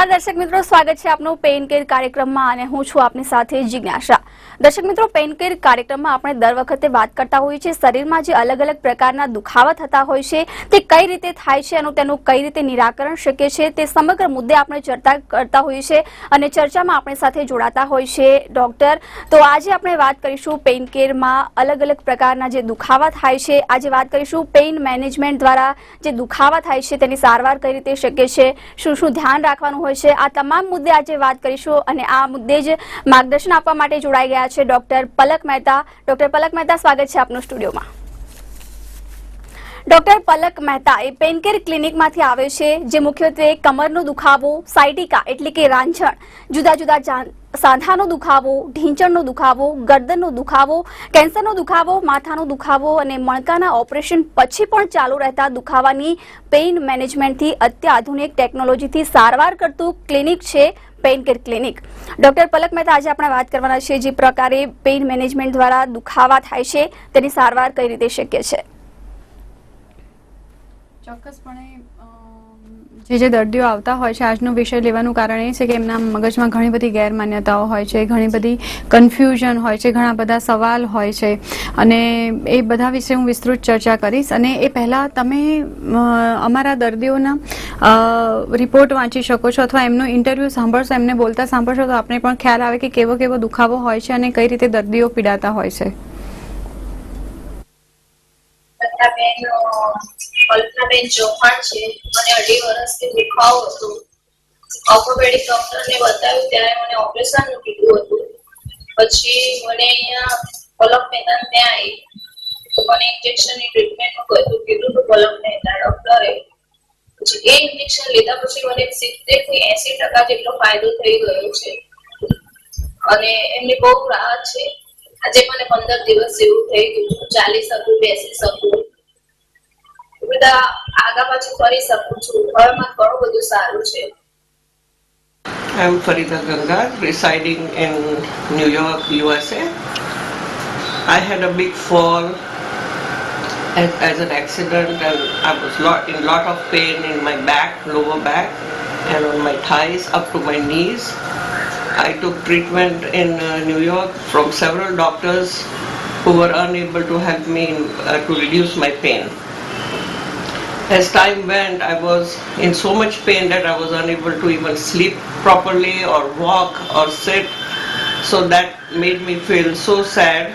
નમસ્કાર. દર્શક મિત્રો, સ્વાગત છે આપનું પેઇન કેર કાર્યક્રમમાં અને હું છું આપની સાથે જિજ્ઞાસા. દર્શક મિત્રો પેઇન કેર કાર્યક્રમમાં આપણે દર વખતે વાત કરતા હોઈએ છીએ. શરીરમાં જે અલગ અલગ પ્રકારના દુખાવા થતા હોય છે, તે કઈ રીતે થાય છે અને તેનું કઈ રીતે નિરાકરણ શક્ય છે, તે સમગ્ર મુદ્દે આપણે ચર્ચા કરતા હોઈએ છીએ અને ચર્ચામાં આપણી સાથે જોડાતા હોય છે ડોક્ટર તો આજે આપણે વાત કરીશું પેઇન કેરમાં અલગ અલગ પ્રકારના જે દુખાવા થાય છે. આજે વાત કરીશું પેઇન મેનેજમેન્ટ દ્વારા જે દુખાવા થાય છે, તેની સારવાર કઈ રીતે શક્ય છે શું શું ધ્યાન રાખવાનું હોય છે. આ તમામ મુદ્દે આજે વાત કરીશું અને આ મુદ્દે જ માર્ગદર્શન આપવા માટે જોડાઈ ગયા છે ડોક્ટર પલક મહેતા. ડોક્ટર પલક મહેતા, સ્વાગત છે આપનું સ્ટુડિયોમાં. ડોક્ટર પલક મહેતા એ પેનકેર ક્લિનિકમાંથી આવે છે, જે મુખ્યત્વે કમરનો દુખાવો સાયટિકા એટલે કે રાંઝણ, જુદા જુદા સાંધાનો દુખાવો, ઢીંચણનો દુખાવો, ગરદનનો દુખાવો, કેન્સરનો દુખાવો, માથાનો દુખાવો અને મણકાના ઓપરેશન પછી પણ ચાલુ રહેતા દુખાવાની પેઇન મેનેજમેન્ટથી અત્યાધુનિક ટેકનોલોજીથી સારવાર કરતું ક્લિનિક છે pain care clinic doctor Palak Mehta આજે આપણે વાત કરવાના છીએ જે પ્રકારે પેઇન મેનેજમેન્ટ દ્વારા દુખાવા થાય છે, તેની સારવાર કઈ રીતે શક્ય છે. ચોક્કસપણે જે જે દર્દીઓ આવતા હોય છે, આજનો વિષય લેવાનું કારણ એ છે કે એમના મગજમાં ઘણી બધી ગેરમાન્યતાઓ હોય છે, ઘણી બધી કન્ફ્યુઝન હોય છે, ઘણા બધા સવાલ હોય છે. અને એ બધા વિશે હું વિસ્તૃત ચર્ચા કરીશ. અને એ પહેલાં તમે અમારા દર્દીઓના રિપોર્ટ વાંચી શકો છો અથવા એમનો ઇન્ટરવ્યૂ સાંભળશો, એમને બોલતા સાંભળશો, તો આપણે પણ ખ્યાલ આવે કે કેવો કેવો દુખાવો હોય છે અને કઈ રીતે દર્દીઓ પીડાતા હોય છે. કલ્પનાબેન કલ્પનાબેન ચૌહાણ છે, મને અઢી વર્ષથી દુખાવો હતો. ઓર્થોપેડિક ડોક્ટરને બતાવ્યું, ત્યારે મને ઓપરેશનનું કીધું હતું. પછી મને અહીંયા પલક મહેતા ત્યાં આવી. તો મને ઇન્જેક્શનની ટ્રીટમેન્ટનું કહ્યું કીધું હતું પલક મહેતા ડોક્ટરે. પછી એ ઇન્જેક્શન લીધા પછી મને સિત્તેરથી એસી ટકા જેટલો ફાયદો થઈ ગયો છે. અને એમની બહુ રાહત છે. આજે મને પંદર દિવસ જેવું થઈ ગયું. ચાલી શકું બેસી શકું. બધા આગા પાછું કરી શકું છું હવે મને ઘણું બધું સારું છે I'm Farida Ganga, residing in New York, USA. I had a big fall as, as an accident and I was lot, in lot of pain in my back, lower back and on my thighs up to my knees. I took treatment in uh, New York from several doctors who were unable to help me uh, to reduce my pain. As time went, I was in so much pain that I was unable to even sleep properly or walk or sit. So that made me feel so sad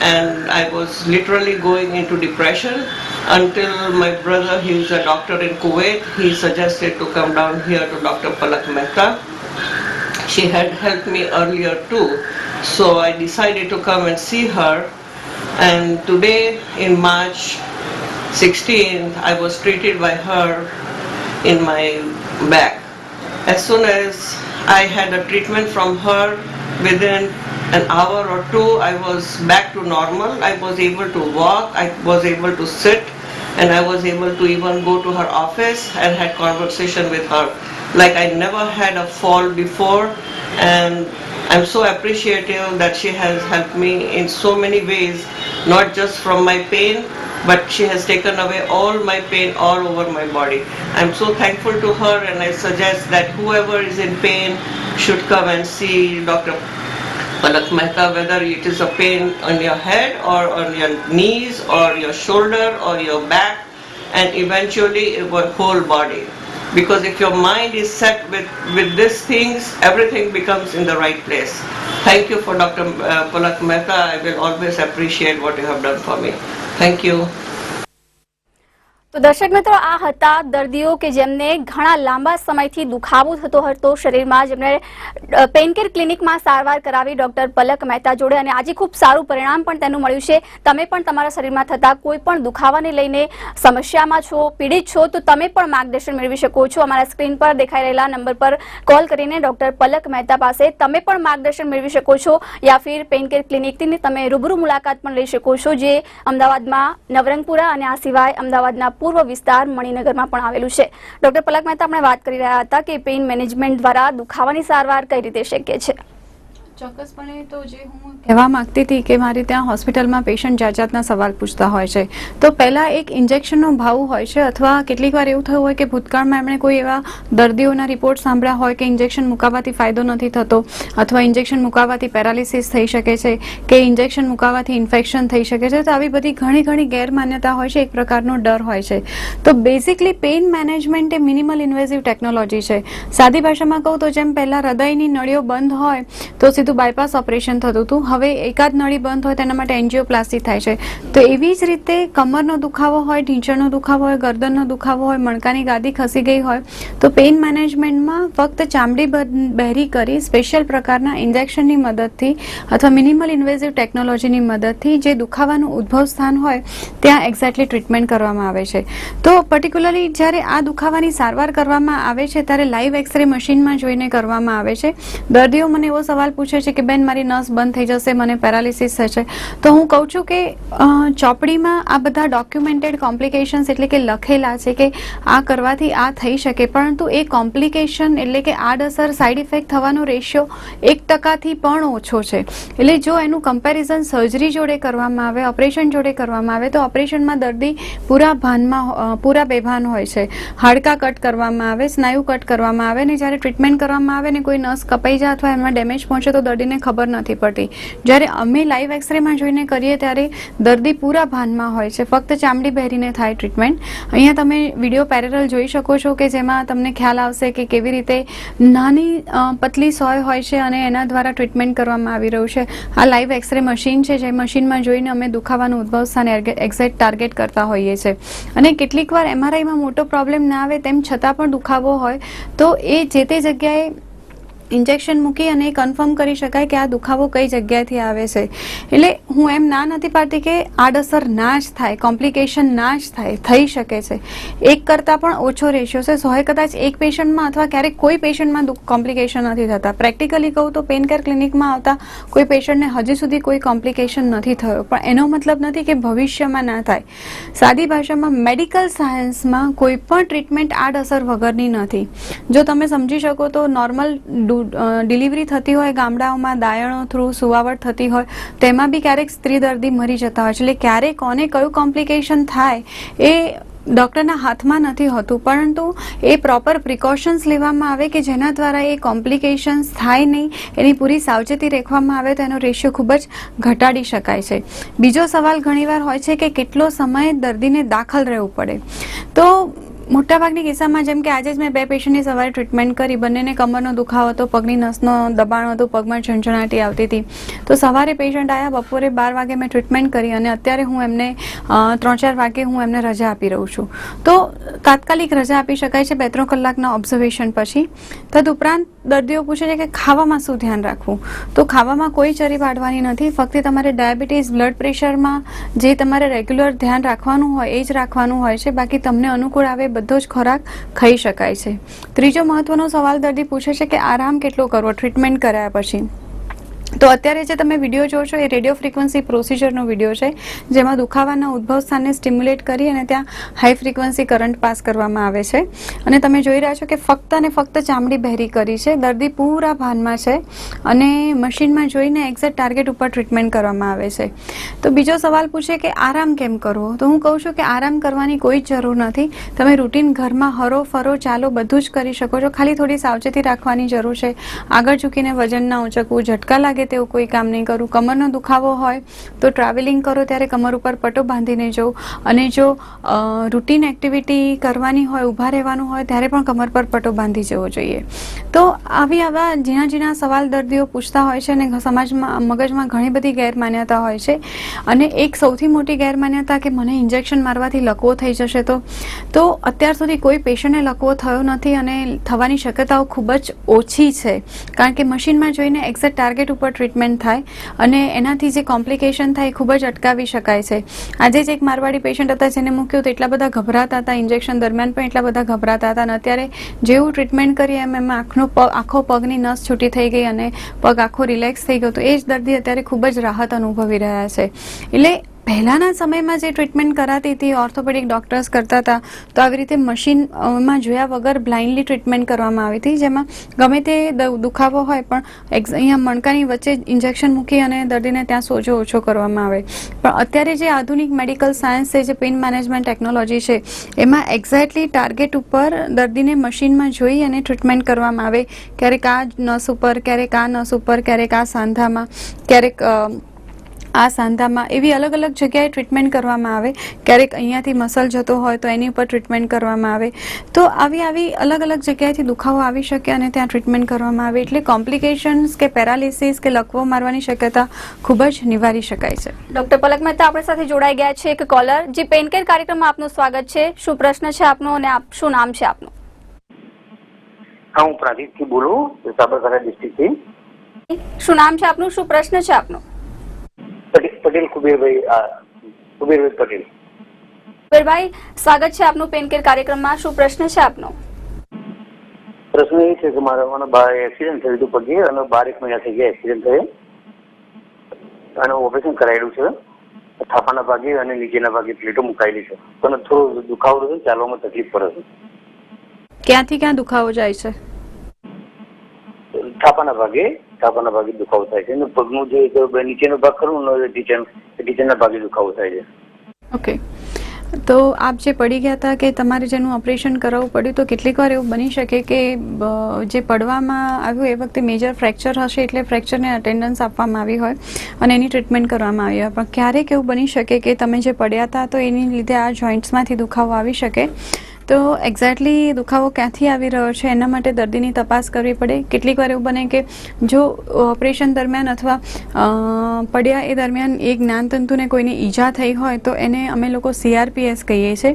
and I was literally going into depression until my brother, he is a doctor in Kuwait, he suggested to come down here to Dr. Palak Mehta. She had helped me earlier too, so I decided to come and see her. And today in March 16th, I was treated by her in my back. As soon as I had a treatment from her, within an hour or two, I was back to normal. I was able to walk, I was able to sit, and I was able to even go to her office and had conversation with her. Like I never had a fall before, and I'm so appreciative that she has helped me in so many ways, not just from my pain, but she has taken away all my pain all over my body. I'm so thankful to her and I suggest that whoever is in pain should come and see Dr. Palak Mehta, whether it is a pain on your head or on your knees or your shoulder or your back and eventually your whole body. Because if your mind is set with, with these things, everything becomes in the right place. Thank you for Dr. uh, Palak Mehta. I will always appreciate what you have done for me. Thank you. તો દર્શક મિત્રો, આ હતા દર્દીઓ કે જેમને ઘણા લાંબા સમયથી દુખાવો થતો હતો શરીરમાં. જેમણે પેનકેર ક્લિનિકમાં સારવાર કરાવી ડોક્ટર પલક મહેતા જોડે અને આજે ખૂબ સારું પરિણામ પણ તેનું મળ્યું છે. તમે પણ તમારા શરીરમાં થતા કોઈ પણ દુખાવાને લઈને સમસ્યામાં છો, પીડિત છો, તો તમે પણ માર્ગદર્શન મેળવી શકો છો. અમારા સ્ક્રીન પર દેખાઈ રહેલા નંબર પર કોલ કરીને ડોક્ટર પલક મહેતા પાસે તમે પણ માર્ગદર્શન મેળવી શકો છો યા ફિર પેનકેર ક્લિનિકની તમે રૂબરૂ મુલાકાત પણ લઈ શકો છો, જે અમદાવાદમાં નવરંગપુરા અને આ સિવાય અમદાવાદના પૂર્વ વિસ્તાર મણિનગરમાં પણ આવેલું છે. ડોક્ટર પલક મહેતા આપણે વાત કરી રહ્યા હતા કે પેઇન મેનેજમેન્ટ દ્વારા દુખાવાની સારવાર કઈ રીતે શક્ય છે? ચોક્કસપણે તો જે હું કહેવા માંગતી હતી કે મારે ત્યાં હોસ્પિટલમાં પેશન્ટ જાત જાતના સવાલ પૂછતા હોય છે. તો પહેલાં એક ઇન્જેક્શનનો ભાવ હોય છે અથવા કેટલીક વાર એવું થયું હોય કે ભૂતકાળમાં એમણે કોઈ એવા દર્દીઓના રિપોર્ટ સાંભળ્યા હોય કે ઇન્જેક્શન મુકાવવાથી ફાયદો નથી થતો અથવા ઇન્જેક્શન મુકાવવાથી પેરાલિસિસ થઈ શકે છે કે ઇન્જેક્શન મુકાવવાથી ઇન્ફેક્શન થઈ શકે છે, તો આવી બધી ઘણી ઘણી ગેરમાન્યતા હોય છે, એક પ્રકારનો ડર હોય છે. તો બેઝિકલી પેઇન મેનેજમેન્ટ એ મિનિમલ ઇન્વેઝિવ ટેકનોલોજી છે. સાદી ભાષામાં કહું તો જેમ પહેલાં હૃદયની નળીઓ બંધ હોય તો સીધું બાયપાસ ઓપરેશન થતું હતું. હવે એકાદ નળી બંધ હોય તેના માટે એન્જિયોપ્લાસ્ટી થાય છે. તો એવી જ રીતે કમરનો દુખાવો હોય, ઢીંચણનો દુખાવો હોય, ગરદનનો દુખાવો હોય, મણકાની ગાદી ખસી ગઈ હોય, તો પેઇન મેનેજમેન્ટમાં ફક્ત ચામડી બહેરી કરી સ્પેશિયલ પ્રકારના ઇન્જેક્શનની મદદથી અથવા મિનિમલ ઇન્વેઝિવ ટેકનોલોજીની મદદથી જે દુખાવાનું ઉદ્ભવ સ્થાન હોય, ત્યાં એક્ઝેક્ટલી ટ્રીટમેન્ટ કરવામાં આવે છે. તો પર્ટિક્યુલરલી જ્યારે આ દુખાવાની સારવાર કરવામાં આવે છે, ત્યારે લાઈવ એક્સરે મશીનમાં જોઈને કરવામાં આવે છે. દર્દીઓ મને એવો સવાલ પૂછે છે કે બેન, મારી નસ બંધ થઈ જશે, મને પેરાલિસિસ થશે. તો હું કહું છું કે ચોપડીમાં આ બધા ડોક્યુમેન્ટેડ કોમ્પ્લિકેશન્સ એટલે કે લખેલા છે કે આ કરવાથી આ થઈ શકે, પરંતુ એ કોમ્પ્લિકેશન એટલે કે આડઅસર સાઈડ ઇફેક્ટ થવાનો રેશિયો એક ટકાથી પણ ઓછો છે. એટલે જો એનું કમ્પેરિઝન સર્જરી જોડે કરવામાં આવે ઓપરેશન જોડે કરવામાં આવે, તો ઓપરેશનમાં દર્દી પૂરા ભાનમાં પૂરા બેભાન હોય છે. હાડકાં કટ કરવામાં આવે, સ્નાયુ કટ કરવામાં આવે, ને જ્યારે ટ્રીટમેન્ટ કરવામાં આવે ને કોઈ નસ કપાઈ જાય અથવા એમાં ડેમેજ પહોંચે તો દર્દીને ખબર નથી પડતી. જ્યારે અમે લાઈવ એક્સરેમાં જોઈને કરીએ ત્યારે દર્દી પૂરા ભાનમાં હોય છે. ફક્ત ચામડી બહેરીને થાય ટ્રીટમેન્ટ અહીંયા તમે વીડિયો પેરેરલ જોઈ શકો છો કે જેમાં તમને ખ્યાલ આવશે કે કેવી રીતે નાની પતલી સોય હોય છે અને એના દ્વારા ટ્રીટમેન્ટ કરવામાં આવી રહ્યું છે. આ લાઈવ એક્સરે મશીન છે, જે મશીનમાં જોઈને અમે દુખાવાનું ઉદ્ભવ સ્થાન એક્ઝેક્ટ ટાર્ગેટ કરતા હોઈએ છીએ. અને કેટલીક વાર એમઆરઆઈમાં મોટો પ્રોબ્લેમ ના આવે તેમ છતાં પણ દુખાવો હોય, તો એ જે તે જગ્યાએ ઇન્જેક્શન મૂકી અને કન્ફર્મ કરી શકાય કે આ દુખાવો કઈ જગ્યાએથી આવે છે. એટલે હું એમ ના નથી પાડતી કે આડઅસર ના જ થાય કોમ્પ્લિકેશન ના જ થાય, થઈ શકે છે. એક કરતાં પણ ઓછો રેશિયો છે. સોએ કદાચ એક પેશન્ટમાં અથવા ક્યારેક કોઈ પેશન્ટમાં કોમ્પ્લિકેશન નથી થતા. પ્રેક્ટિકલી કહું તો પેન કેર ક્લિનિકમાં આવતા કોઈ પેશન્ટને હજી સુધી કોઈ કોમ્પ્લિકેશન નથી થયો. પણ એનો મતલબ નથી કે ભવિષ્યમાં ના થાય. સાદી ભાષામાં મેડિકલ સાયન્સમાં કોઈ પણ ટ્રીટમેન્ટ આડઅસર વગરની નથી. જો તમે સમજી શકો તો નોર્મલ ડિલિવરી થતી હોય, ગામડાઓમાં દાયણો થ્રુ સુવાવટ થતી હોય, તેમાં બી ક્યારેક સ્ત્રી દર્દી મરી જતા હોય છે. એટલે ક્યારે કોને કયું કોમ્પ્લિકેશન થાય એ ડૉક્ટરના હાથમાં નથી હોતું. પરંતુ એ પ્રોપર પ્રિકોશન્સ લેવામાં આવે કે જેના દ્વારા એ કોમ્પ્લિકેશન્સ થાય નહીં, એની પૂરી સાવચેતી રાખવામાં આવે, તો એનો રેશિયો ખૂબ જ ઘટાડી શકાય છે. બીજો સવાલ ઘણીવાર હોય છે કે કેટલો સમય દર્દીને દાખલ રહેવું પડે. તો મોટાભાગની કિસ્સામાં જેમ કે આજે જ મેં બે પેશન્ટની સવારે ટ્રીટમેન્ટ કરી, બંનેને કમરનો દુખાવો હતો, પગની નસનો દબાણ હતું, પગમાં ઝંઝણાટી આવતી હતી. તો સવારે પેશન્ટ આવ્યા બપોરે બાર વાગે મેં ટ્રીટમેન્ટ કરી અને અત્યારે હું એમને ત્રણ ચાર વાગે હું એમને રજા આપી રહું છું. તો તાત્કાલિક રજા આપી શકાય છે બે ત્રણ કલાકના ઓબ્ઝર્વેશન પછી. તદુપરાંત દર્દીઓ પૂછે છે કે ખાવામાં શું ધ્યાન રાખવું? તો ખાવામાં કોઈ ચરી પાડવાની નથી. ફક્ત તમારે ડાયાબિટીસ, બ્લડ પ્રેશરમાં જે તમારે રેગ્યુલર ધ્યાન રાખવાનું હોય, એ જ રાખવાનું હોય છે. બાકી તમને અનુકૂળ આવે બધો જ ખોરાક ખાઈ શકાય છે. ત્રીજો મહત્વનો સવાલ દર્દી પૂછે છે કે આરામ કેટલો કરવો? ટ્રીટમેન્ટ કરાયા પછી. તો અત્યારે જે તમે વીડિયો જોવો છો, એ રેડિયો ફ્રિકવન્સી પ્રોસિજરનો વીડિયો છે, જેમાં દુખાવાના ઉદ્ભવ સ્થાનને સ્ટિમ્યુલેટ કરી અને ત્યાં હાઈ ફ્રિકવન્સી કરંટ પાસ કરવામાં આવે છે. અને તમે જોઈ રહ્યા છો કે ફક્ત અને ફક્ત ચામડી બહેરી કરી છે, દર્દી પૂરા ભાનમાં છે અને મશીનમાં જોઈને એક્ઝેક્ટ ટાર્ગેટ ઉપર ટ્રીટમેન્ટ કરવામાં આવે છે. તો બીજો સવાલ પૂછે કે આરામ કેમ કરવો? તો હું કહું છું કે આરામ કરવાની કોઈ જ જરૂર નથી. તમે રૂટીન ઘરમાં હરો, ફરો, ચાલો, બધું જ કરી શકો છો. ખાલી થોડી સાવચેતી રાખવાની જરૂર છે. આગળ ઝૂકીને વજન ના ઉંચકવું, ઝટકા લાગે તેવું કોઈ કામ નહીં કરું, કમરનો દુખાવો હોય તો ટ્રાવેલિંગ કરો ત્યારે કમર ઉપર પટ્ટો બાંધીને જવું અને જો રૂટીન એક્ટિવિટી કરવાની હોય, ઊભા રહેવાનું હોય, ત્યારે પણ કમર પર પટ્ટો બાંધી જવો જોઈએ. તો આવી આવા ઝીણા ઝીણા સવાલ દર્દીઓ પૂછતા હોય છે અને સમાજમાં, મગજમાં ઘણી બધી ગેરમાન્યતા હોય છે. અને એક સૌથી મોટી ગેરમાન્યતા કે મને ઇન્જેક્શન મારવાથી લકવો થઈ જશે તો તો અત્યાર સુધી કોઈ પેશન્ટને લકવો થયો નથી અને થવાની શક્યતાઓ ખૂબ જ ઓછી છે. કારણ કે મશીનમાં જોઈને એક્ઝેક્ટ ટાર્ગેટ ઉપર ટ્રીટમેન્ટ થાય અને એનાથી જે કોમ્પ્લિકેશન થાય એ ખૂબ જ અટકાવી શકાય છે. આજે જ એક મારવાડી પેશન્ટ હતા જેને મૂક્યું તો એટલા બધા ગભરાતા હતા ઇન્જેક્શન દરમિયાન પણ એટલા બધા ગભરાતા હતા અને અત્યારે જેવું ટ્રીટમેન્ટ કરીએ એમ એમાં આંખનો પગ આખો પગની નસ છૂટી થઈ ગઈ અને પગ આખો રિલેક્સ થઈ ગયો તો એ જ દર્દી અત્યારે ખૂબ જ રાહત અનુભવી રહ્યા છે. એટલે પહેલાંના સમયમાં જે ટ્રીટમેન્ટ કરાતી હતી ઓર્થોપેડિક ડોક્ટર્સ કરતા હતા, તો આવી રીતે મશીનમાં જોયા વગર બ્લાઇન્ડલી ટ્રીટમેન્ટ કરવામાં આવી હતી, જેમાં ગમે તે દુખાવો હોય, પણ અહીંયા મણકાની વચ્ચે ઇન્જેક્શન મૂકી અને દર્દીને ત્યાં સોજો ઓછો કરવામાં આવે. પણ અત્યારે જે આધુનિક મેડિકલ સાયન્સ છે, જે પેઇન મેનેજમેન્ટ ટેકનોલોજી છે, એમાં એક્ઝેક્ટલી ટાર્ગેટ ઉપર દર્દીને મશીનમાં જોઈ અને ટ્રીટમેન્ટ કરવામાં આવે. ક્યારેક આ નસ ઉપર, ક્યારેક આ નસ ઉપર, ક્યારેક આ સાંધામાં, ક્યારેક આ સાંધામાં એવી અલગ અલગ જગ્યાએ ટ્રીટમેન્ટ કરવામાં આવે. ક્યારેક અહીંયાથી મસલ જતો હોય તો એની ઉપર ટ્રીટમેન્ટ કરવામાં આવે. તો આવી આવી અલગ અલગ જગ્યાએથી દુખાવો આવી શકે અને ત્યાં ટ્રીટમેન્ટ કરવામાં આવે. એટલે કોમ્પ્લિકેશન્સ કે પેરાલિસિસ કે લકવો મારવાની શક્યતા ખૂબ જ નિવારી શકાય છે. ડોક્ટર પલક મહેતા આપણી સાથે જોડાઈ ગયા છે. એક કોલર જે પેનકેર કાર્યક્રમમાં આપનું સ્વાગત છે. શું પ્રશ્ન છે આપનો અને આપ શું નામ છે આપનું? હા હું પ્રાંતિકથી બોલું સાબરકાંઠા ડિસ્ટ્રિક્ટથી શું નામ છે આપનું? શું પ્રશ્ન છે આપનો? પટેલ કુબેરભાઈ કુબેરભાઈ પટેલ. કુબેરભાઈ સ્વાગત છે આપનું પેન કેર કાર્યક્રમમાં. શું પ્રશ્ન છે આપનો? પ્રશ્ન એ છે કે મારા મને બાર એક્સિડન્ટ થયું હતું પગે અને બાર એક મહિના થઈ ગયા એક્સિડન્ટ થયે. અને ઓપરેશન કરાયેલું છે. થાપાના ભાગે અને નીચેના ભાગે પ્લેટો મુકાયેલી છે. પણ થોડો દુખાવો છે ચાલવામાં તકલીફ પડે છે. ક્યાંથી ક્યાં દુખાવો જાય છે? થાપાના ભાગે કાપાના ભાગે દુખાવો થાય છે. પગનું જે નીચેનો ભાગ ખરું ટીચર ભાગે દુખાવો થાય છે. ઓકે તો આપ જે પડી ગયા હતા કે તમારે જેનું ઓપરેશન કરાવવું પડ્યું, તો કેટલીક વાર એવું બની શકે કે જે પડવામાં આવ્યું એ વખતે મેજર ફ્રેક્ચર હશે એટલે ફ્રેક્ચરને અટેન્ડન્સ આપવામાં આવી હોય અને એની ટ્રીટમેન્ટ કરવામાં આવી હોય. પણ ક્યારેક એવું બની શકે કે તમે જે પડ્યા હતા, તો એની લીધે આ જોઈન્ટ્સમાંથી દુખાવો આવી શકે. તો એક્ઝેક્ટલી દુખાવો ક્યાંથી આવી રહ્યો છે, એના માટે દર્દીની તપાસ કરવી પડે. કેટલીક વાર એવું બને કે જો ઓપરેશન દરમિયાન અથવા પડ્યા એ દરમિયાન એ જ્ઞાનતંતુને કોઈને ઈજા થઈ હોય, તો એને અમે લોકો સીઆરપીએસ કહીએ છીએ,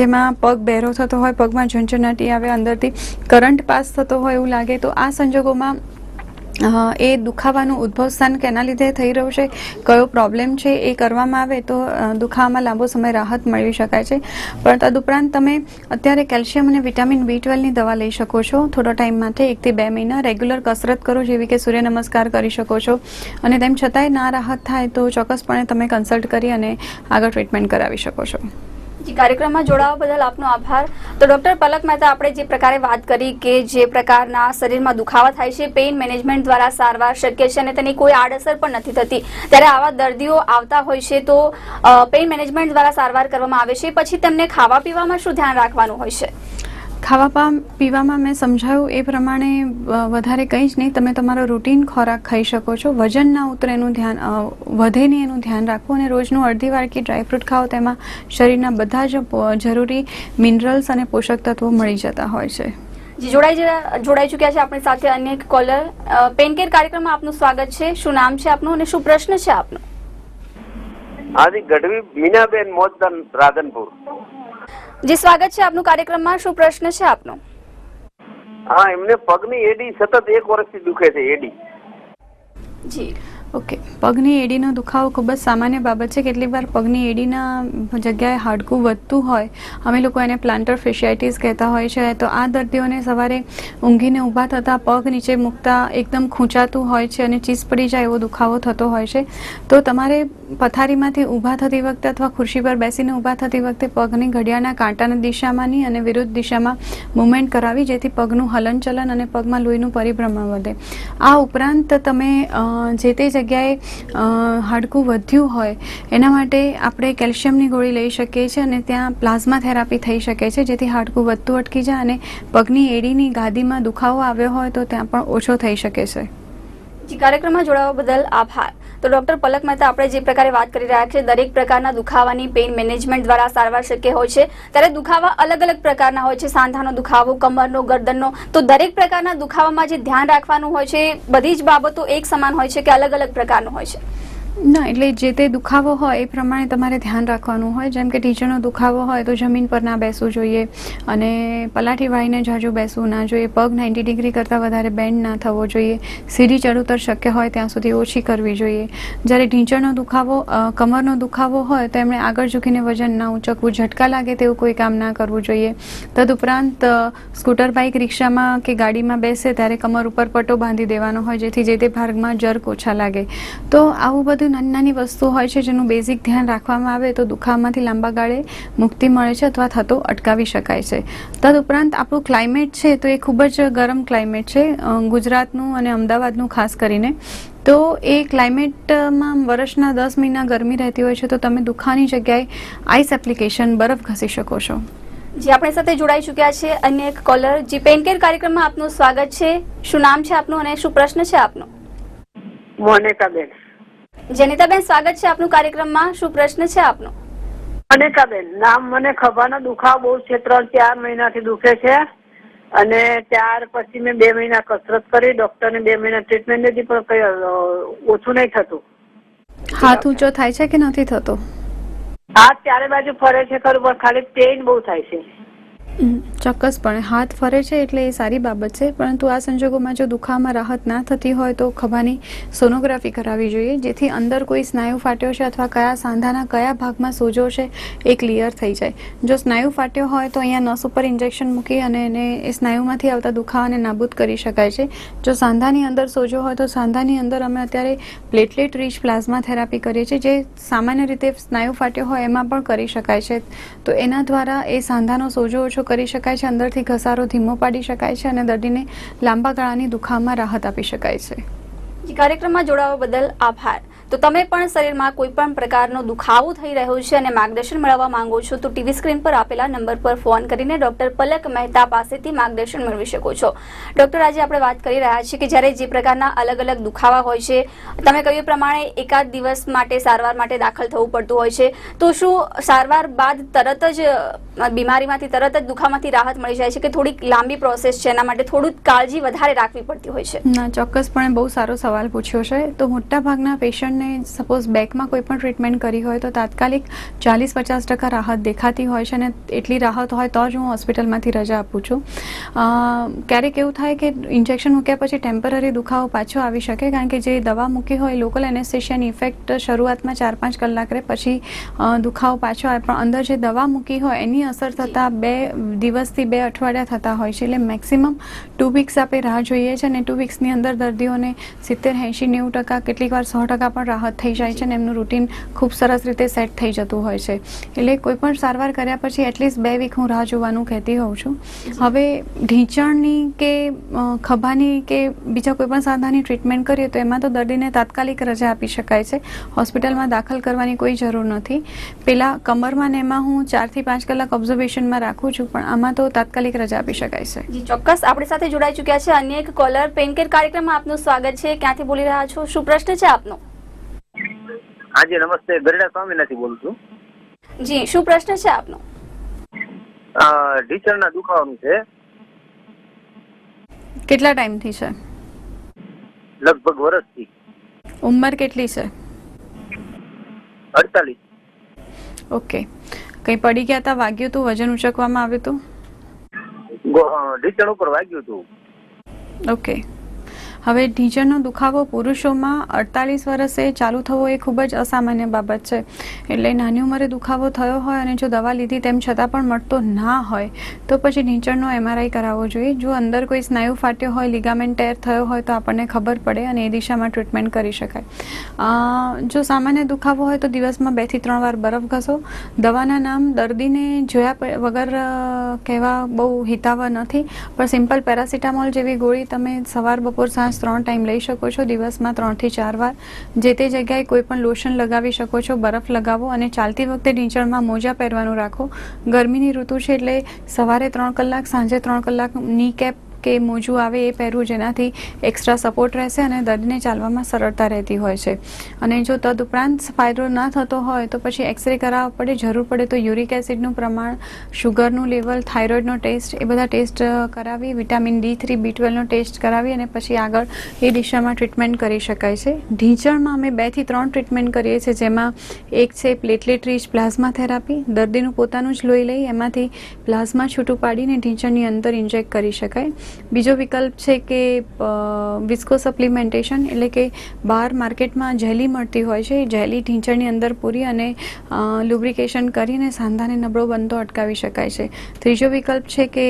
જેમાં પગ બહેરો થતો હોય, પગમાં ઝંઝનાટી આવે, અંદરથી કરંટ પાસ થતો હોય એવું લાગે, તો આ સંજોગોમાં એ દુખાવાનું ઉદ્ભવ સ્થાન કેના લીધે થઈ રહ્યું છે? કયો પ્રોબ્લેમ છે? એ કરવામાં આવે તો દુખાવામાં લાંબો સમય રાહત મેળવી શકાય છે. પણ તદુપરાંત તમે અત્યારે કેલ્શિયમ અને વિટામિન બી ટ્વેલ્વની દવા લઈ શકો છો. થોડો ટાઈમ માટે એકથી બે મહિના રેગ્યુલર કસરત કરો, જેવી કે સૂર્ય નમસ્કાર કરી શકો છો. અને તેમ છતાંય ના રાહત થાય તો ચોક્કસપણે તમે કન્સલ્ટ કરી અને આગળ ટ્રીટમેન્ટ કરાવી શકો છો. કાર્યક્રમમાં જોડાવા બદલ આપનો આભાર. તો ડોક્ટર પલક મહેતા, આપણે જે પ્રકારે વાત કરી કે જે પ્રકારના શરીરમાં દુખાવા થાય છે, પેઇન મેનેજમેન્ટ દ્વારા સારવાર શક્ય છે અને તેની કોઈ આડઅસર પણ નથી થતી. ત્યારે આવા દર્દીઓ આવતા હોય છે તો પેઇન મેનેજમેન્ટ દ્વારા સારવાર કરવામાં આવે છે. પછી તેમને ખાવા પીવામાં શું ધ્યાન રાખવાનું હોય છે? ખાવા પીવામાં મેં સમજાયું એ પ્રમાણે વધારે કંઈ જ નહીં. તમે તમારો રૂટીન ખોરાક ખાઈ શકો છો. વજન ના ઉતરે એનું ધ્યાન વધે નહીં એનું ધ્યાન રાખવું. અને રોજનું અડધી વાડકી ડ્રાયફ્રૂટ ખાઓ તેમાં શરીરના બધા જ જરૂરી મિનરલ્સ અને પોષક તત્વો મળી જતા હોય છે. જી જોડાઈ જોડાઈ ચૂક્યા છે આપણી સાથે અન્ય એક કોલર. પેનકેર કાર્યક્રમમાં આપનું સ્વાગત છે. શું નામ છે આપનું અને શું પ્રશ્ન છે આપનો? હાજી ગઢવી મીનાબેન મોજદાન રાધનપુર. જી સ્વાગત છે આપનું કાર્યક્રમમાં. શું પ્રશ્ન છે આપનો? હા એમને પગની એડી સતત એક વર્ષથી દુખે છે એડી. જી ઓકે. પગની એડીનો દુખાવો ખૂબ જ સામાન્ય બાબત છે. કેટલીક વાર પગની એડીના જગ્યાએ હાડકું વધતું હોય અમે લોકો એને પ્લાન્ટર ફેશિયાઇટીસ કહેતા હોય છે તો આ દર્દીઓને સવારે ઊંઘીને ઊભા થતાં પગ નીચે મૂકતા એકદમ ખૂંચાતું હોય છે અને ચીસ પડી જાય એવો દુખાવો થતો હોય છે. તો તમારે પથારીમાંથી ઊભા થતી વખતે અથવા ખુરશી પર બેસીને ઊભા થતી વખતે પગની ઘડિયાળના કાંટાની દિશામાંની અને વિરુદ્ધ દિશામાં મુવમેન્ટ કરાવી, જેથી પગનું હલનચલન અને પગમાં લોહીનું પરિભ્રમણ વધે. આ ઉપરાંત તમે જે તે જગ્યાએ હાડકું વધ્યું હોય, એના માટે આપણે કેલ્શિયમની ગોળી લઈ શકીએ છીએ અને ત્યાં પ્લાઝમા થેરાપી થઈ શકે છે, જેથી હાડકું વધતું અટકી જાય અને પગની એડીની ગાદીમાં દુખાવો આવ્યો હોય તો ત્યાં પણ ઓછો થઈ શકે છે. કાર્યક્રમમાં જોડાવા બદલ આભાર. તો ડોક્ટર પલક મહેતા આપણે જે પ્રકારે વાત કરી રહ્યા છે દરેક પ્રકારના દુખાવાની પેઇન મેનેજમેન્ટ દ્વારા સારવાર શક્ય હોય છે. ત્યારે દુખાવા અલગ અલગ પ્રકારના હોય છે. સાંધાનો દુખાવો, કમરનો, ગરદનનો. તો દરેક પ્રકારના દુખાવામાં જે ધ્યાન રાખવાનું હોય છે બધી જ બાબતો એક સમાન હોય છે કે અલગ અલગ પ્રકારનું હોય છે? ના, એટલે જે તે દુખાવો હોય એ પ્રમાણે તમારે ધ્યાન રાખવાનું હોય. જેમ કે ટીચરનો દુખાવો હોય તો જમીન પર ના બેસવું જોઈએ અને પલાઠી વાળીને જાજુ બેસવું ના જોઈએ. પગ નાઇન્ટી ડિગ્રી કરતાં વધારે બેન્ડ ના થવો જોઈએ. સીધી ચડુતર શક્ય હોય ત્યાં સુધી ઓછી કરવી જોઈએ. જ્યારે ઢીંચણનો દુખાવો કમરનો દુખાવો હોય તો એમણે આગળ ઝૂકીને વજન ના ઉંચકવું, ઝટકા લાગે તેવું કોઈ કામ ના કરવું જોઈએ. તદુપરાંત સ્કૂટર, બાઇક, રિક્ષામાં કે ગાડીમાં બેસે ત્યારે કમર ઉપર પટ્ટો બાંધી દેવાનો હોય, જેથી જે તે ભાગમાં જર્ક ઓછા લાગે. તો આવું બધું નાની નાની વસ્તુ હોય છે જેનું બેઝિક ધ્યાન રાખવામાં આવે તો દુખાવામાંથી લાંબા ગાળે મુક્તિ મળે છે અથવા થતો અટકાવી શકાય છે. તદુપરાંત આપણું ક્લાઇમેટ છે તો એ ખૂબ જ ગરમ ક્લાઇમેટ છે ગુજરાતનું અને અમદાવાદનું ખાસ કરીને. તો એ ક્લાઇમેટમાં વર્ષના દસ મહિના ગરમી રહેતી હોય છે તો તમે દુખાની જગ્યાએ આઈસ એપ્લિકેશન બરફ ઘસી શકો છો. જે આપણી સાથે જોડાઈ ચૂક્યા છે અન્ય એક કોલર જે પેન કેર કાર્યક્રમમાં આપનું સ્વાગત છે. શું નામ છે આપનું અને શું પ્રશ્ન છે આપનો? મોનિકાબેન. જેનિતાબેન સ્વાગત છે આપનું કાર્યક્રમમાં. શું પ્રશ્ન છે આપનો? અનિતાબેન નામ મને ખભાનો દુખાવો બહુ છે. ત્રણ ચાર મહિનાથી દુખે છે. અને ત્યાર પછી મેં બે મહિના કસરત કરી. ડોક્ટરને બે મહિના ટ્રીટમેન્ટ લીધી પણ કઈ ઓછું નહીં થતું. હાથ ઊંચો થાય છે કે નથી થતો? હાથ ચારે બાજુ ફરે છે ખરું પણ ખાલી પેઇન બહુ થાય છે. ચોક્કસપણે હાથ ફરે છે એટલે એ સારી બાબત છે. પરંતુ આ સંજોગોમાં જો દુખાવામાં રાહત ના થતી હોય તો ખભાની સોનોગ્રાફી કરાવવી જોઈએ, જેથી અંદર કોઈ સ્નાયુ ફાટ્યો છે અથવા કયા સાંધાના કયા ભાગમાં સોજો છે એ ક્લિયર થઈ જાય. જો સ્નાયુ ફાટ્યો હોય તો અહીંયા નસ ઉપર ઇન્જેક્શન મૂકી અને એને એ સ્નાયુમાંથી આવતા દુખાવાને નાબૂદ કરી શકાય છે. જો સાંધાની અંદર સોજો હોય તો સાંધાની અંદર અમે અત્યારે પ્લેટલેટ રીચ પ્લાઝમા થેરાપી કરીએ છીએ, જે સામાન્ય રીતે સ્નાયુ ફાટ્યો હોય એમાં પણ કરી શકાય છે. તો એના દ્વારા એ સાંધાનો સોજો ઓછો કરી શકાય છે, અંદરથી ઘસારો ધીમો પાડી શકાય છે અને દર્દીને લાંબા ગાળાની દુખાવામાં રાહત આપી શકાય છે. કાર્યક્રમમાં જોડાવા બદલ આભાર. તો તમે પણ શરીરમાં કોઈ પણ પ્રકારનો દુખાવો થઈ રહ્યો છે અને માર્ગદર્શન મેળવવા માંગો છો, તો ટીવી સ્ક્રીન પર આપેલા નંબર પર ફોન કરીને ડોક્ટર પલક મહેતા પાસેથી માર્ગદર્શન મેળવી શકો છો. ડોક્ટર, આજે આપણે વાત કરી રહ્યા છીએ કે જ્યારે જે પ્રકારના અલગ અલગ દુખાવા હોય છે, તમે કહ્યું પ્રમાણે એકાદ દિવસ માટે સારવાર માટે દાખલ થવું પડતું હોય છે. તો શું સારવાર બાદ તરત જ બીમારીમાંથી, તરત જ દુખામાંથી રાહત મળી જાય છે કે થોડીક લાંબી પ્રોસેસ છે, એના માટે થોડું કાળજી વધારે રાખવી પડતી હોય છે. ના, ચોક્કસપણે બહુ સારો સવાલ પૂછ્યો છે. તો મોટાભાગના પેશન્ટને સપોઝ બેકમાં કોઈ પણ ટ્રીટમેન્ટ કરી હોય તો તાત્કાલિક ચાલીસ પચાસ ટકા રાહત દેખાતી હોય છે અને એટલી રાહત હોય તો જ હું હોસ્પિટલમાંથી રજા આપું છું. ક્યારેક એવું થાય કે ઇન્જેક્શન મૂક્યા પછી ટેમ્પરરી દુખાવો પાછો આવી શકે કારણ કે જે દવા મૂકી હોય લોકલ એનેસ્થેશિયાની ઇફેક્ટ શરૂઆતમાં ચાર પાંચ કલાક રહે પછી દુખાવો પાછો આવે. પણ અંદર જે દવા મૂકી હોય એની અસર થતાં બે દિવસથી બે અઠવાડિયા થતા હોય છે. એટલે મેક્સિમમ ટુ વીક્સ આપણે રાહ જોઈએ છે અને ટુ વીક્સની અંદર દર્દીઓને સિત્તેર એંશી નેવું ટકા કેટલીક વાર સો ટકા પણ રાહત થઈ જાય છે અને એમનું રૂટીન ખૂબ સરસ રીતે સેટ થઈ જતું હોય છે. એટલે કોઈ પણ સારવાર કર્યા પછી એટલીસ્ટ બે વીક હું રાહ જોવાનું કહેતી હોઉં છું. હવે ઢીંચણની કે ખભાની કે બીજા કોઈ પણ સાંધાની ટ્રીટમેન્ટ કરીએ તો એમાં તો દર્દીને તાત્કાલિક રજા આપી શકાય છે. હોસ્પિટલમાં દાખલ કરવાની કોઈ જરૂર નથી. પેલા કમરમાં ને એમાં હું ચારથી પાંચ કલાક ઓબ્ઝર્વેશનમાં રાખું છું પણ આમાં તો તાત્કાલિક રજા આપી શકાય છે. જી ચોક્કસ. આપણી સાથે જોડાઈ ચૂક્યા છે અન્ય એક કોલર પેનકેર કાર્યક્રમમાં આપનું સ્વાગત છે. ક્યાંથી બોલી રહ્યા છો? શું પ્રશ્ન છે આપનો? હાજી નમસ્તે. ગરડા સ્વામીનાથી બોલું છું જી શું પ્રશ્ન છે આપનો? ઢીચરના દુખાવાનું છે. કેટલા ટાઈમથી છે? લગભગ વર્ષથી. ઉંમર કેટલી છે? અડતાલીસ. ઓકે. કંઈ પડી ગયા હતા વાગ્યું હતું વજન ઉચકવામાં આવ્યું હતું ઢીચણ ઉપર વાગ્યું હતું ઓકે. હવે ઢીંચણનો દુખાવો પુરુષોમાં અડતાલીસ વર્ષે ચાલુ થવો એ ખૂબ જ અસામાન્ય બાબત છે. એટલે નાની ઉંમરે દુખાવો થયો હોય અને જો દવા લીધી તેમ છતાં પણ મળતો ના હોય, તો પછી ઢીંચણનો એમઆરઆઈ કરાવવો જોઈએ. જો અંદર કોઈ સ્નાયુ ફાટ્યો હોય, લિગામેન્ટ ટેર થયો હોય, તો આપણને ખબર પડે અને એ દિશામાં ટ્રીટમેન્ટ કરી શકાય. જો સામાન્ય દુખાવો હોય, તો દિવસમાં બેથી ત્રણ વાર બરફ ઘસો. દવાના નામ દર્દીને જોયા વગર કહેવા બહુ હિતાવહ નથી. પણ સિમ્પલ પેરાસિટામોલ જેવી ગોળી તમે સવાર બપોર સાંજ ત્રણ ટાઈમ લઈ શકો છો, દિવસમાં ત્રણથી ચાર વાર. જે તે જગ્યાએ કોઈ પણ લોશન લગાવી શકો છો, બરફ લગાવો અને ચાલતી વખતે નીચળમાં મોજા પહેરવાનું રાખો. ગરમીની ઋતુ છે એટલે સવારે ત્રણ કલાક, સાંજે ત્રણ કલાકની કેપ કે મોજું આવે એ પહેરવું જેનાથી એક્સ્ટ્રા સપોર્ટ રહેશે અને દર્દીને ચાલવામાં સરળતા રહેતી હોય છે. અને જો તદુપરાંત ફાયદો ના થતો હોય તો પછી એક્સરે કરાવવા પડે. જરૂર પડે તો યુરિક એસિડનું પ્રમાણ શુગરનું લેવલ થાઇરોઇડનો ટેસ્ટ એ બધા ટેસ્ટ કરાવી વિટામિન ડી થ્રી બી ટ્વેલ્વનો ટેસ્ટ કરાવી અને પછી આગળ એ દિશામાં ટ્રીટમેન્ટ કરી શકાય છે. ઢીંચણમાં અમે બેથી ત્રણ ટ્રીટમેન્ટ કરીએ છીએ જેમાં એક છે પ્લેટલેટ રીચ પ્લાઝમા થેરાપી દર્દીનું પોતાનું જ લોહી લઈ એમાંથી પ્લાઝમા છૂટું પાડીને ઢીંચણની અંદર ઇન્જેક્ટ કરી શકાય. બીજો વિકલ્પ છે કે વિસ્કો સપ્લિમેન્ટેશન એટલે કે બહાર માર્કેટમાં જેલી મળતી હોય છે, જેલી ઢીંચણની અંદર પૂરી અને લુબ્રિકેશન કરીને સાંધાને નબળો બનતો અટકાવી શકાય છે. ત્રીજો વિકલ્પ છે કે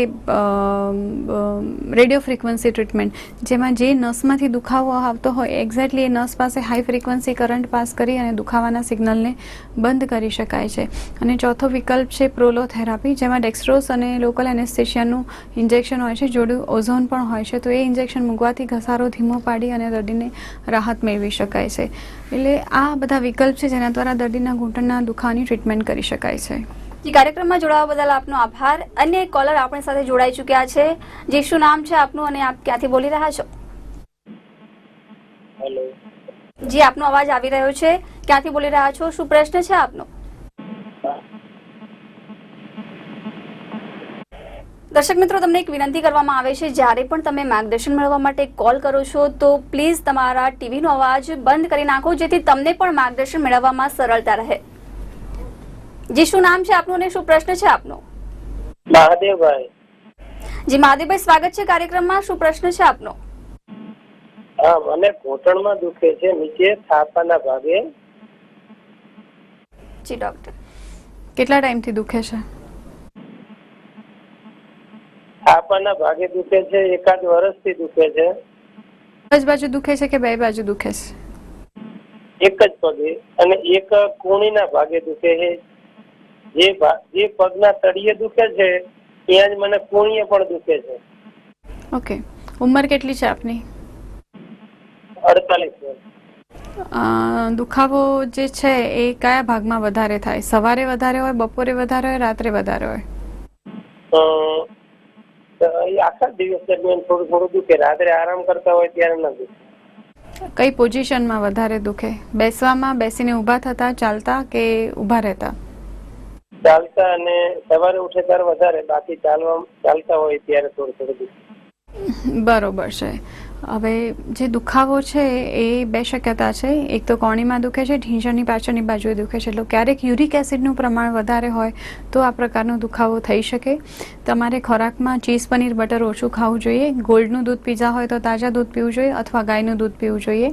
રેડિયો ફ્રિકવન્સી ટ્રીટમેન્ટ જેમાં જે નસમાંથી દુખાવો આવતો હોય એક્ઝેક્ટલી એ નસ પાસે હાઈ ફ્રિકવન્સી કરંટ પાસ કરી અને દુખાવાના સિગ્નલને બંધ કરી શકાય છે. અને ચોથો વિકલ્પ છે પ્રોલોથેરાપી જેમાં ડેક્સ્ટ્રોસ અને લોકલ એનેસ્થેશિયાનું ઇન્જેક્શન હોય છે, જોડું ઓઝોન પણ હોય છે તો એ ઇન્જેક્શન મૂકવાથી ઘસારો ધીમો પાડી અને દર્દીને રાહત મેળવી શકાય છે. એટલે આ બધા વિકલ્પ છે જેના દ્વારા દર્દીના ઘૂંટણના દુખાવાની ટ્રીટમેન્ટ કરી શકાય છે. જે કાર્યક્રમમાં જોડાવા બદલ આપનો આભાર. અને કોલર આપણી સાથે જોડાઈ ચૂક્યા છે. જે શું નામ છે આપનું અને આપ ક્યાંથી બોલી રહ્યા છો? હેલો જી આપનો અવાજ આવી રહ્યો છે. ક્યાંથી બોલી રહ્યા છો? શું પ્રશ્ન છે આપનો? દર્શક મિત્રો તમને એક વિનંતી કરવામાં આવે છે જ્યારે પણ તમે માર્ગદર્શન મેળવવા માટે કોલ કરો છો તો પ્લીઝ તમારા ટીવીનો અવાજ બંધ કરી નાખો જેથી તમને પણ માર્ગદર્શન મેળવવામાં સરળતા રહે. જી શું નામ છે આપનું અને શું પ્રશ્ન છે આપનો? મહાદેવભાઈ. જી મહાદેવભાઈ સ્વાગત છે કાર્યક્રમમાં. શું પ્રશ્ન છે આપનો? હા મને ઘૂંટણમાં દુખે છે નીચે થાપાના ભાગે. જી ડોક્ટર કેટલા ટાઈમથી દુખે છે? થાપાના ભાગે દુખે છે એકાદ વર્ષથી દુખે છે. એક જ બાજુ દુખે છે કે બે બાજુ દુખે છે? એક જ પગે અને એક કુણીના ભાગે દુખે છે. જે જે પગના તળિયે દુખે છે ત્યાં જ મને કુણીએ પણ દુખે છે. ઓકે. ઉંમર કેટલી છે આપની? અડતાલીસ વર્ષ. દુખાવો જે છે એ કયા ભાગમાં વધારે થાય? સવારે વધારે હોય બપોરે વધારે હોય રાત્રે વધારે હોય? તો એ આખા દિવસ દરમિયાન થોડું થોડું દુખે. રાત્રે આરામ કરતા હોય ત્યારે ન દુખે. કઈ પોઝિશનમાં વધારે દુખે? બેસવામાં બેસીને ઊભા થતા ચાલતા કે ઊભા રહેતા? ચાલતા અને સવારે ઉઠે ત્યારે વધારે. બાકી ચાલવા ચાલતા હોય ત્યારે થોડું થોડું દુખે. બરોબર છે. હવે જે દુખાવો છે એ બે શક્યતા છે. એક તો કોણીમાં દુખે છે ઢીંચણની પાછળની બાજુએ દુખે છે. એટલે ક્યારેક યુરિક એસિડનું પ્રમાણ વધારે હોય તો આ પ્રકારનો દુખાવો થઈ શકે. તમારે ખોરાકમાં ચીઝ પનીર, બટર ઓછું ખાવું જોઈએ. ગોલ્ડનું દૂધ પીઝા હોય તો તાજા દૂધ પીવું જોઈએ અથવા ગાયનું દૂધ પીવું જોઈએ.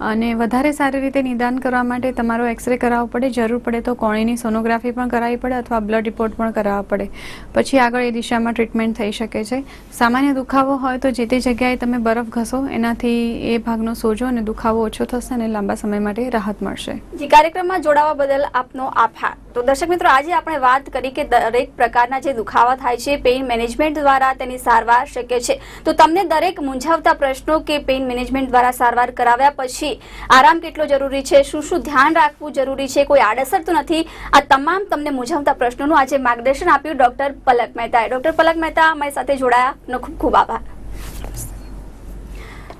અને વધારે સારી રીતે નિદાન કરવા માટે તમારો એક્સરે કરાવવો પડે. જરૂર પડે તો કોણીની સોનોગ્રાફી પણ કરાવવી પડે અથવા બ્લડ રિપોર્ટ પણ કરાવવા પડે. પછી આગળ એ દિશામાં ટ્રીટમેન્ટ થઈ શકે છે. સામાન્ય દુખાવો હોય તો જે તે જગ્યાએ તમે બરફ ઘસો, એનાથી એ ભાગનો સોજો અને દુખાવો ઓછો થશે અને લાંબા સમય માટે રાહત મળશે. જે, કાર્યક્રમમાં જોડાવા બદલ આપનો આભાર. તો દર્શક મિત્રો, આજે આપણે વાત કરી કે દરેક પ્રકારના જે દુખાવા થાય છે પેઇન મેનેજમેન્ટ દ્વારા તેની સારવાર શક્ય છે. તો તમને દરેક મૂંઝાવતા પ્રશ્નો કે પેઇન મેનેજમેન્ટ દ્વારા સારવાર કરાવ્યા પછી આરામ કેટલો જરૂરી છે? શું શું ધ્યાન રાખવું જરૂરી છે? કોઈ આડઅસર તો નથી? આ તમામ તમને મૂંઝાવતા પ્રશ્નોનું આજે માર્ગદર્શન આપ્યું ડોક્ટર પલક મહેતાએ. ડોક્ટર પલક મહેતા, અમારી સાથે જોડાયા. ખૂબ ખૂબ આભાર.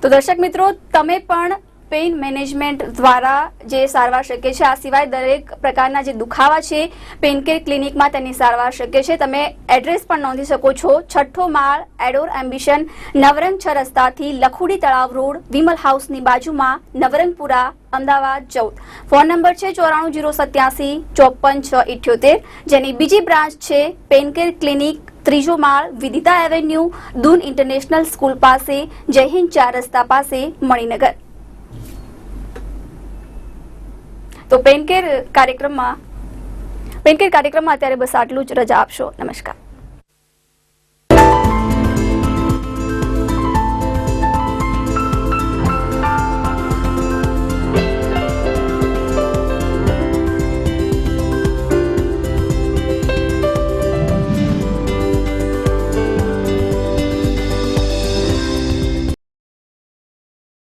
તો દર્શક મિત્રો, તમે પણ પેઇન મેનેજમેન્ટ દ્વારા જે સારવાર શક્ય છે, આ સિવાય દરેક પ્રકારના જે દુખાવા છે પેઇન કેર ક્લિનિકમાં તેની સારવાર શક્ય છે. તમે એડ્રેસ પણ નોંધી શકો છો. છઠ્ઠો માળ, એડોર એમ્બિશન નવરંગ છ રસ્તાથી લખુડી તળાવ રોડ, વિમલ હાઉસની બાજુમાં, નવરંગપુરા, અમદાવાદ ચૌદ. ફોન નંબર છે ચોરાણું જીરો સત્યાસી ચોપન છ ઇઠ્યોતેર. જેની બીજી બ્રાન્ચ છે પેનકેર ક્લિનિક ત્રીજો માળ, Vidita avenue Doon international school પાસે, જય હિન્દ ચાર રસ્તા પાસે, મણિનગર. તો પેનકેર કાર્યક્રમમાં પેનકેર કાર્યક્રમમાં અત્યારે બસ આટલું જ. રજા આપશો. નમસ્કાર.